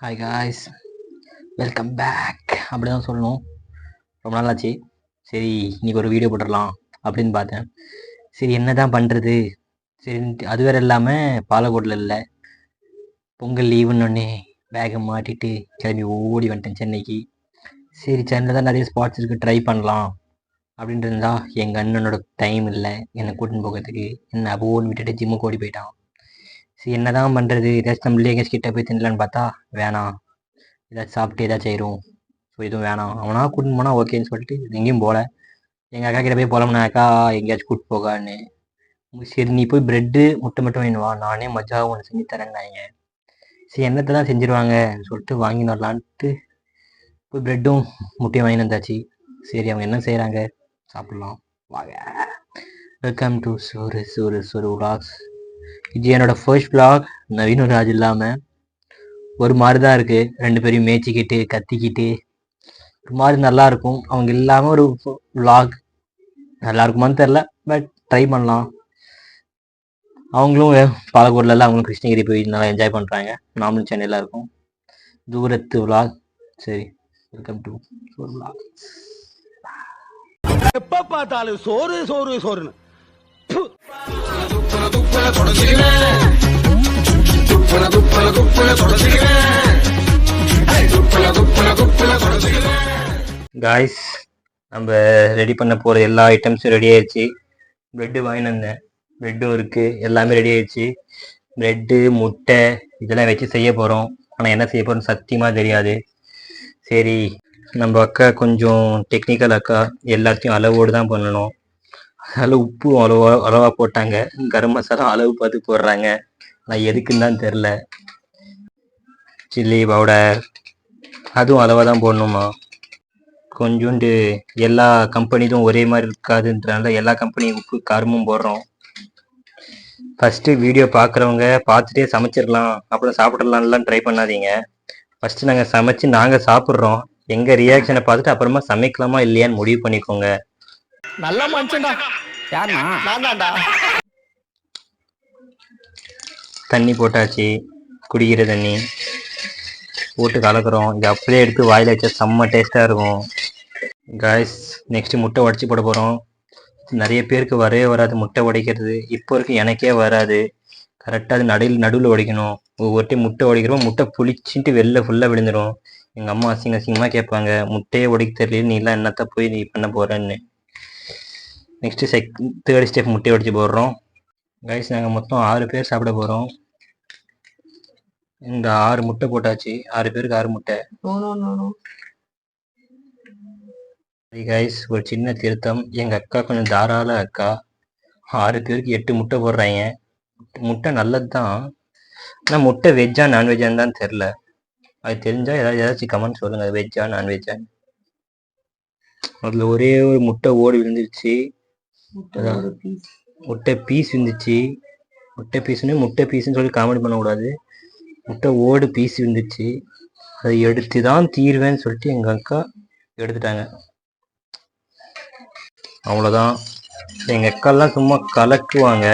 Hi guys welcome back அப்படி தான் சொல்லணும். ரொம்ப நாள் ஆச்சு சரி இன்னைக்கு ஒரு வீடியோ போட்டுடலாம் அப்படின்னு பார்த்தேன். சரி என்ன தான் பண்ணுறது சரி அது வேற இல்லாமல் பாலக்கோட்டில் இல்லை. பொங்கல் லீவுன்னொன்னே பேகை மாட்டிட்டு கிளம்பி ஓடி வந்துட்டேன் சென்னைக்கு. சரி சென்னையில் தான் நிறைய ஸ்பாட்ஸ் இருக்குது ட்ரை பண்ணலாம். அப்படின்ட்டு இருந்தால் எங்கள் அண்ணனோட டைம் இல்லை. என்னை கூட்டின்னு போகிறதுக்கு. என்னை அப்போன்னு விட்டுட்டு ஜிம்முக்கு ஓடி போயிட்டான். சரி என்ன தான் பண்ணுறது ஏதாச்சும் நம்மளே எங்கேயாச்சும் கிட்ட போய் தின்னலான்னு பார்த்தா வேணாம். ஏதாச்சும் சாப்பிட்டு ஏதாச்சும் ஆயிரும். ஸோ எதுவும் வேணாம். அவனா கூட்டின்னு போனால் ஓகேன்னு சொல்லிட்டு எங்கேயும் போகல. எங்கள் அக்கா கிட்ட போய் போகலாம்னா அக்கா எங்கேயாச்சும் கூட்டு போகான்னு. சரி நீ போய் ப்ரெட்டு முட்டை மட்டும் வேணுவா வா. நானே மஜாவும் ஒன்று செஞ்சு தரேன்னாங்க சரி என்னத்தை தான் செஞ்சிருவாங்க சொல்லிட்டு வாங்கின்னு வரலான்ட்டு போய் ப்ரெட்டும் முட்டையும் வாங்கி வந்தாச்சு. சரி அவங்க என்ன செய்கிறாங்க சாப்பிட்லாம். வாங்க. வெல்கம் டு சோறு சோறு சோறு உலாக்ஸ் இது என்னோட ஃபர்ஸ்ட் பிளாக் நவீன ராஜ் இல்லாமல் ஒரு மாதிரி தான் இருக்குது ரெண்டு பேரையும் மேய்ச்சிக்கிட்டு கத்திக்கிட்டு. ஒரு மாதிரி நல்லா இருக்கும். அவங்க இல்லாமல் ஒரு விளாக் நல்லா இருக்குமான்னு தெரில பட் ட்ரை பண்ணலாம். அவங்களும் பாலக்கோட்டில் அவங்களும் கிருஷ்ணகிரி போய் நல்லா என்ஜாய் பண்ணுறாங்க நாமளும் சென்னையில் இருக்கும். தூரத்து விளாக் சரி வெல்கம் டு ஒரு எப்போ பார்த்தாலும் சோறு சோறு சோறுன்னு. காய்ஸ் நம்ம ரெடி பண்ண போகிற எல்லா ஐட்டம்ஸும் ரெடி ஆயிடுச்சு. ப்ரெட்டு வாங்கிட்டு வந்தேன். ப்ரெட்டும் இருக்குது எல்லாமே ரெடி ஆயிடுச்சு. ப்ரெட்டு முட்டை இதெல்லாம் வச்சு செய்ய போகிறோம் ஆனால் என்ன செய்ய போகிறோம் சத்தியமாக தெரியாது. சரி நம்ம அக்கா கொஞ்சம் டெக்னிக்கல் அக்கா எல்லாத்தையும் அளவோடு தான் பண்ணணும். அதில் உப்பு அளவா அளவாக போட்டாங்க. கரம் மசாலா அளவு பார்த்து போடுறாங்க. ஆனால் எதுக்குன்னு தான் தெரில சில்லி பவுடர் அதுவும் அளவாக தான் போடணுமா? கொஞ்சோண்டு எல்லா கம்பெனிதும் ஒரே மாதிரி இருக்காதுன்றனால எல்லா கம்பெனியும் உப்பு காரமும் போடுறோம். ஃபஸ்ட்டு வீடியோ பார்க்குறவங்க பார்த்துட்டே சமைச்சிடலாம். அப்புறம் சாப்பிட்றலாம்லாம் ட்ரை பண்ணாதீங்க. ஃபஸ்ட்டு நாங்கள் சமைச்சு நாங்கள் சாப்பிட்றோம். எங்கள் ரியாக்ஷனை பார்த்துட்டு அப்புறமா சமைக்கலாமா இல்லையான்னு முடிவு பண்ணிக்கோங்க. நல்ல மனுஷன்டா. யாருண்ணா நான் தான்டா தண்ணி போட்டாச்சு குடிக்கிற தண்ணி. போட்டு கலக்குறோம். இது அப்படியே எடுத்து வாயில் வச்சா செம்ம டேஸ்ட்டாக இருக்கும். காய்ஸ் நெக்ஸ்ட் முட்டை உடச்சி போட போகிறோம் நிறைய பேருக்கு வரவே வராது முட்டை உடைக்கிறது. இப்போ வரைக்கும் எனக்கே வராது. கரெக்டாக அது நடுவில் நடுவில் உடைக்கணும். ஒவ்வொரு டைம் முட்டை உடைக்கிறோம் முட்டை புளிச்சுட்டு வெளில ஃபுல்லாக விழுந்துடும் எங்கள் அம்மா அசிங்க அசிங்கமாக கேட்பாங்க முட்டையே உடைக்க தெரியல நீ எல்லாம் என்னத்த போய் நீ பண்ண போகிறேன்னு நெக்ஸ்ட்டு செக் தேர்ட் ஸ்டெப் முட்டை உடைச்சி போடுறோம். கைஸ் நாங்கள் மொத்தம் ஆறு பேர் சாப்பிட போகிறோம் இந்த ஆறு முட்டை போட்டாச்சு. ஆறு பேருக்கு ஆறு முட்டை. கைஸ் ஒரு சின்ன திருத்தம். எங்கள் அக்கா கொஞ்சம் தாராள அக்கா. ஆறு பேருக்கு எட்டு முட்டை போடுறாங்க முட்டை நல்லது தான் ஆனால் முட்டை வெஜ்ஜா நான்வெஜ்ஜான்னு தான் தெரில. அது தெரிஞ்சா ஏதாவது ஏதாச்சும் கமெண்ட் சொல்லுங்கள் வெஜ்ஜா நான்வெஜ்ஜான்னு அதில் ஒரே ஒரு முட்டை ஓடி விழுந்துருச்சு. முட்டை பீஸ் விழுந்துச்சு. முட்டை பீஸ்னு முட்டை பீஸ்னு சொல்லி காமெடி பண்ணக்கூடாது. முட்டை ஓடு பீஸ் விழுந்துச்சு. அதை எடுத்து தான் தீர்வேன்னு சொல்லிட்டு எங்கள் அக்கா எடுத்துட்டாங்க. அவ்வளோதான் எங்கள் அக்காலாம் சும்மா கலக்குவாங்க.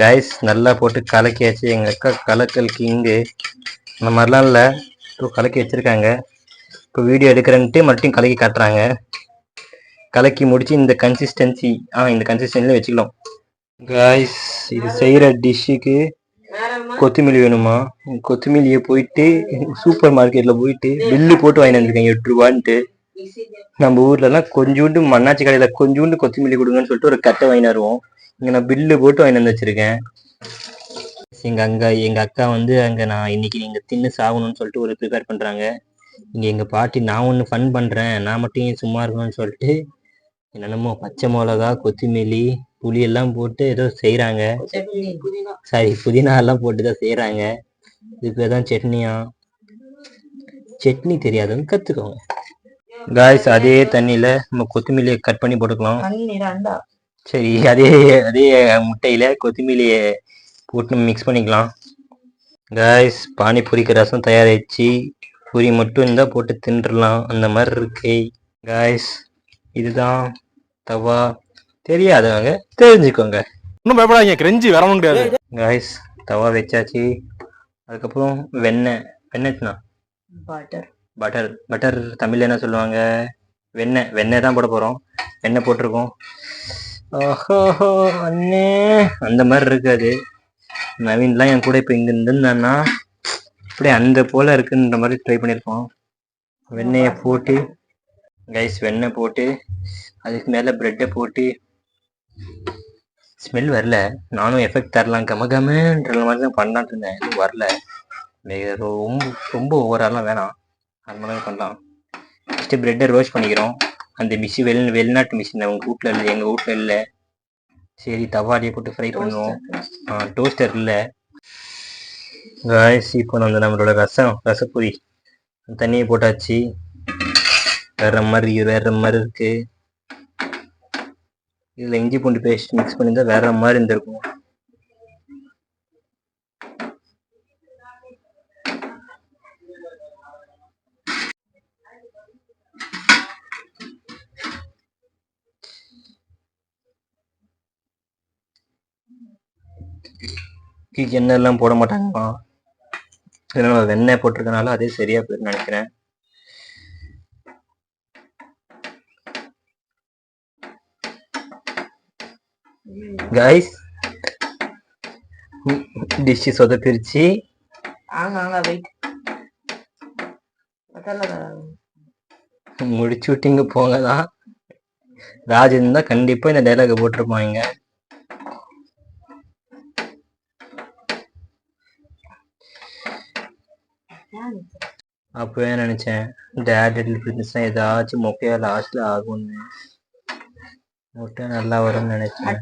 கைஸ் நல்லா போட்டு கலக்கியாச்சு. எங்கள் அக்கா கலக்கல் கிங்கு அந்த மாதிரிலாம் இல்லை. இப்போ கலக்கி வச்சுருக்காங்க. இப்போ வீடியோ எடுக்கிறேன்ட்டு மறுபடியும் கலக்கி காட்டுறாங்க. கலக்கி முடிச்சு இந்த கன்சிஸ்டன்சி ஆ இந்த கன்சிஸ்டன்சியில் வச்சுக்கலாம். காய்ஸ் இது செய்கிற டிஷ்ஷுக்கு கொத்தமல்லி வேணுமா? கொத்தமல்லியை போயிட்டு சூப்பர் மார்க்கெட்டில் போயிட்டு பில்லு போட்டு வாங்கி வந்திருக்கேன் எட்டு ரூபான்ட்டு. நம்ம ஊர்லலாம் கொஞ்சோண்டு மண்ணாச்சி கடையில் கொஞ்சோண்டு கொத்தமல்லி கொடுங்கன்னு சொல்லிட்டு ஒரு கட்டை வாங்கி வருவோம். இங்கே நான் பில்லு போட்டு வாங்கி வந்து வச்சுருக்கேன். எங்கள் அங்கே எங்கள் அக்கா வந்து அங்கே நான் இன்னைக்கு நீங்கள் தின்னு சாகணும்னு சொல்லிட்டு ஒரு ப்ரிப்பேர் பண்ணுறாங்க இங்கே எங்கள் பாட்டி நான் ஒன்று ஃபன் பண்ணுறேன் நான் மட்டும் சும்மா இருக்கணும்னு சொல்லிட்டு என்னென்னமோ பச்சை மிளகா கொத்தமல்லி புளி எல்லாம் போட்டு ஏதோ புதினா. சாரி புதினா எல்லாம் போட்டு தான் செய்கிறாங்க இதுக்கு தான் சட்னியா? சட்னி தெரியாதுன்னு கற்றுக்கோங்க காய்ஸ் அதே தண்ணியில் நம்ம கொத்தமல்லியை கட் பண்ணி போட்டுக்கலாம். சரி அதே அதே முட்டையில் கொத்தமல்லியை போட்டு மிக்ஸ் பண்ணிக்கலாம். காய்ஸ் பானிபூரிக்கு ரசம் தயாராகிடுச்சு பூரி மட்டும் இருந்தால் போட்டு தின்றுலாம் அந்த மாதிரி இருக்கு. காய்ஸ் இதுதான் தவா தெரியாதவங்க தெரிஞ்சுக்கோங்க. ஒன்றும் பயப்படாதீங்க கிரெஞ்சி வரவும் கிடையாது. காய்ஸ் தவா வச்சாச்சு. அதுக்கப்புறம் வெண்ணெய். என்னச்சுண்ணா பட்டர் பட்டர் பட்டர் தமிழ்ல என்ன சொல்லுவாங்க? வெண்ணெய். வெண்ணெய் தான் போட போறோம். வெண்ணெய் போட்டிருக்கோம். ஓஹோ அண்ணே. அந்த மாதிரி இருக்காது. நவீன்லாம் என் கூட இப்போ இங்க இருந்திருந்தான்னா அப்படியே அந்த போல இருக்குன்ற மாதிரி ட்ரை பண்ணியிருக்கோம் வெண்ணெயை போட்டு கைஸ் வெண்ணெய் போட்டு அதுக்கு மேலே ப்ரெட்டை போட்டு ஸ்மெல் வரல. நானும் எஃபெக்ட் தரலாம் கம கமன்ற மாதிரி தான் பண்ணலான்னு இருந்தேன். எதுவும் வரல. ரொம்ப ரொம்ப ஓவராலாம் வேணாம். நார்மலாகவே பண்ணலாம். ஃபஸ்ட்டு ப்ரெட்டை ரோஸ்ட் பண்ணிக்கிறோம். அந்த மிஷின் வெளி வெளிநாட்டு மிஷின் அவங்க வீட்டில் இல்லை எங்கள் வீட்டில் இல்லை. சரி தவாடியை போட்டு ஃப்ரை பண்ணுவோம். டோஸ்டர் இல்லை. காய்ஸ் இப்போ நம்ம நம்மளோட ரசம் ரசப்பொரி தண்ணியை போட்டாச்சு. வேற மாதிரி வேற மாதிரி இருக்கு. இதில் இஞ்சி பூண்டு பேஸ்ட் மிக்ஸ் பண்ணியிருந்தா வேற மாதிரி இருந்திருக்கும். கீக்கு எண்ணெய் எல்லாம் போட மாட்டாங்கப்பா இதனால வெண்ணெய் போட்டிருக்கனால அதே சரியா போயிருக்கு நினைக்கிறேன். கைஸ் டிஷ் சொதப்பிருச்சு ஆங்க ஆங்க வெயிட் முடிச்சு விட்டீங்க போங்க தான் ராஜ் இருந்தா கண்டிப்பா இந்த டைலாக போட்டிருப்பாங்க. அப்பவே நினைச்சேன். டேட் இருந்துச்சுன்னா ஏதாச்சும் மொக்கையா லாஸ்ட்ல ஆகும்னு. முட்டை நல்லா வரும்னு நினைச்சேன்.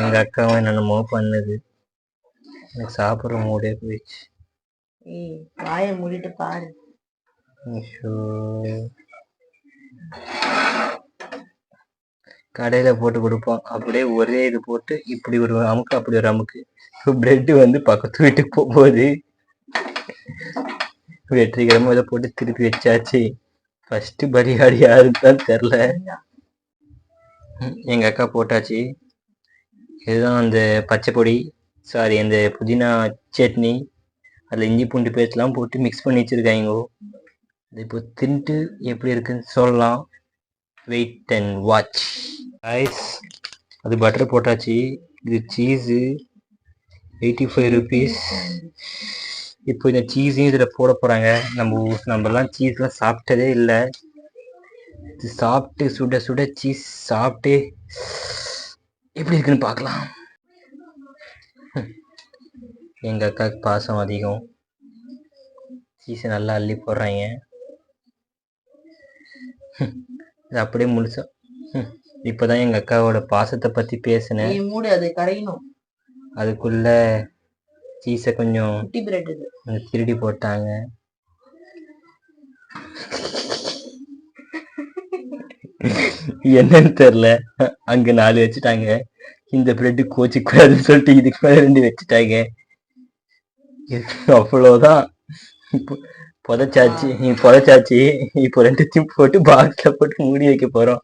எங்க அக்காவும் என்னென்னமோ பண்ணுது. எனக்கு சாப்பிட்ற மூடே போயிடுச்சு. ஏய் வாயை மூடிட்டு பாரு. கடையில போட்டு கொடுப்போம். அப்படியே ஒரே இது போட்டு இப்படி ஒரு அமுக்கு அப்படி ஒரு அமுக்கு. பிரெட் வந்து பக்கத்து வீட்டுக்கு போகும்போது வெற்றிகரமா இதை போட்டு திருப்பி வச்சாச்சு. ஃபர்ஸ்ட் பலியாடி யாருன்னு தான் தெரில. எங்கள் அக்கா போட்டாச்சு. இதுதான் அந்த பச்சை பொடி சாரி அந்த புதினா சட்னி அதில் இஞ்சி பூண்டு பேஸ்ட்லாம் போட்டு மிக்ஸ் பண்ணி வச்சுருக்காங்க அது இப்போ தின்ட்டு எப்படி இருக்குன்னு சொல்லலாம். வெயிட் அண்ட் வாட்ச் ஐஸ் அது பட்டர் போட்டாச்சு. இது சீஸு எயிட்டி ஃபைவ் ருபீஸ் இப்போ இந்த சீஸையும் இதில் போட போகிறாங்க நம்ம நம்மலாம் சீஸ்லாம் சாப்பிட்டதே இல்லை. இது சாப்பிட்டு சுட சுட சீஸ் சாப்பிட்டு எப்படி இருக்குன்னு பார்க்கலாம். எங்கள் அக்காவுக்கு பாசம் அதிகம். சீஸை நல்லா அள்ளி போடுறாங்க. இது அப்படியே முழுசா. இப்பதான் எங்க அக்காவோட பாசத்தை பத்தி பேசினேன். மூடு அது கரையணும். அதுக்குள்ள சீஸை கொஞ்சம் திருடி போட்டாங்க. என்னன்னு தெரியல. அங்க நாலு வச்சுட்டாங்க. இந்த பிரெட் கோச்சிக்கு கூடாதுன்னு சொல்லிட்டு இதுக்கு மேல ரெண்டு வச்சுட்டாங்க. அவ்வளவுதான். இப்போ புதைச்சாச்சு. புதைச்சாச்சு. இப்போ ரெண்டுத்தையும் போட்டு பாக்ஸ்ல போட்டு மூடி வைக்க போறோம்.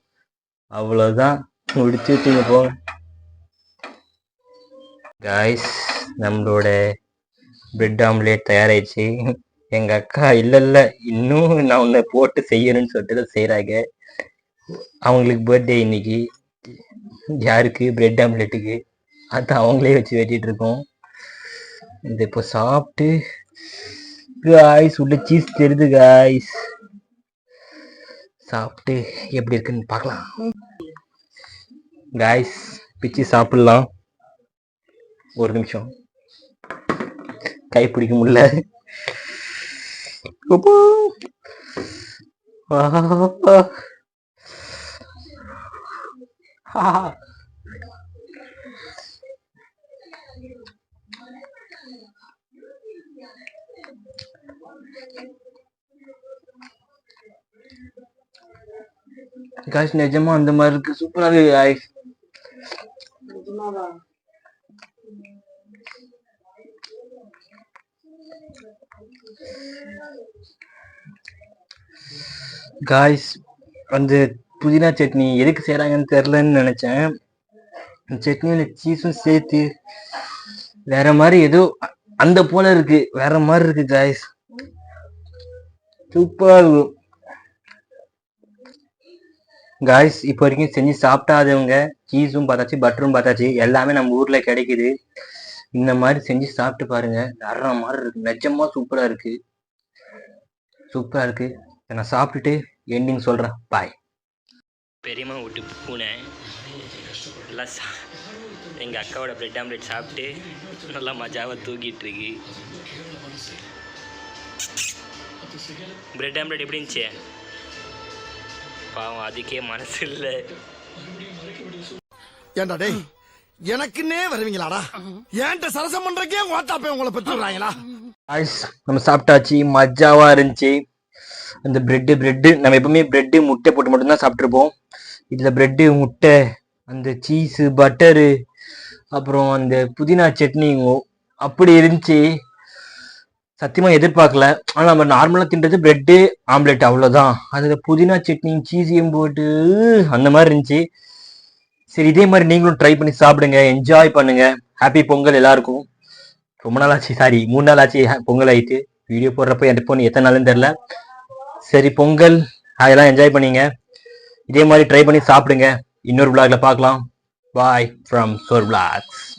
அவ்வளவுதான். முடிச்சு விட்டீங்க போ. காய்ஸ் நம்மளோட பிரெட் ஆம்லேட் தயாராயிடுச்சு. எங்க அக்கா இல்ல இல்ல. இன்னும் நான் உன்னை போட்டு செய்யணும்னு சொல்லிட்டு தான் செய்யறாங்க அவங்களுக்கு பர்த்டே இன்னைக்கு. யாருக்கு? பிரெட் ஆம்லெட்டுக்கு அது அவங்களே வச்சு வெட்டிட்டு இருக்கோம். இது இப்போ சாப்பிட்டு காய்ஸ் உள்ள சீஸ் தெரியுது காய்ஸ் சாப்பிட்டு எப்படி இருக்குன்னு பார்க்கலாம். காய்ஸ் பிச்சு சாப்பிடலாம். ஒரு நிமிஷம். கை பிடிக்க முடியல. அப்பா. ஆஹா. காய்ஸ் நிஜமா அந்த மாதிரி இருக்கு. சூப்பரா இருக்கு காய்ஸ் காய்ஸ் அந்த புதினா சட்னி எதுக்கு செய்கிறாங்கன்னு தெரிலன்னு நினைச்சேன். அந்த சட்னியில சீஸும் சேர்த்து வேற மாதிரி ஏதோ அந்த போல இருக்கு. வேற மாதிரி இருக்கு காய்ஸ் சூப்பரா இருக்கும். காய்ஸ் இப்போ வரைக்கும் செஞ்சு சாப்பிட்டாதவங்க சீஸும் பார்த்தாச்சு பட்டரும் பார்த்தாச்சு எல்லாமே நம்ம ஊர்ல கிடைக்குது. இந்த மாதிரி செஞ்சு சாப்பிட்டு பாருங்க. வேற மாதிரி இருக்கு. நிஜமா சூப்பரா இருக்கு. சூப்பரா இருக்கு. நான் சாப்பிட்டுட்டு எண்டிங் சொல்றேன். பாய் பெரியம்மா விட்டு பூனை எல்லாம் சா எங்கள் அக்காவோட பிரெட் ஆம்லெட் சாப்பிட்டு நல்லா மஜாவாக தூக்கிட்டு இருக்கு பிரெட் ஆம்லெட் எப்படி இருந்துச்சு? பாவம் அதுக்கே மனசு இல்லை. ஏண்டா டேய் எனக்குன்னே வருவீங்களாடா? ஏன்ட்ட சரசம் பண்றக்கே ஓட்டாப்பே உங்களை பெற்றுறாங்களா நம்ம சாப்பிட்டாச்சு மஜாவாக இருந்துச்சு. அந்த பிரெட்டு பிரெட்டு நம்ம எப்பவுமே பிரெட்டு முட்டை போட்டு மட்டும்தான் சாப்பிட்ருப்போம் இதில் பிரெட்டு முட்டை அந்த சீஸு பட்டரு அப்புறம் அந்த புதினா சட்னிங்கோ அப்படி இருந்துச்சு. சத்தியமாக எதிர்பார்க்கல. ஆனால் நம்ம நார்மலாக தின்றது பிரெட்டு ஆம்லெட் அவ்வளோதான் அதில் புதினா சட்னி சீஸையும் போட்டு அந்த மாதிரி இருந்துச்சு. சரி இதே மாதிரி நீங்களும் ட்ரை பண்ணி சாப்பிடுங்க. என்ஜாய் பண்ணுங்க. ஹாப்பி பொங்கல் எல்லாருக்கும். ரொம்ப நாள் ஆச்சு சாரி மூணு நாள் ஆச்சு பொங்கல் ஆயிட்டு. வீடியோ போடுறப்ப எனக்கு போன எத்தனை நாள்னு தெரில சரி பொங்கல் அதெல்லாம் என்ஜாய் பண்ணீங்க. இதே மாதிரி ட்ரை பண்ணி சாப்பிடுங்க. இன்னொரு விளாக்ல பார்க்கலாம். Bye from Chor vlogs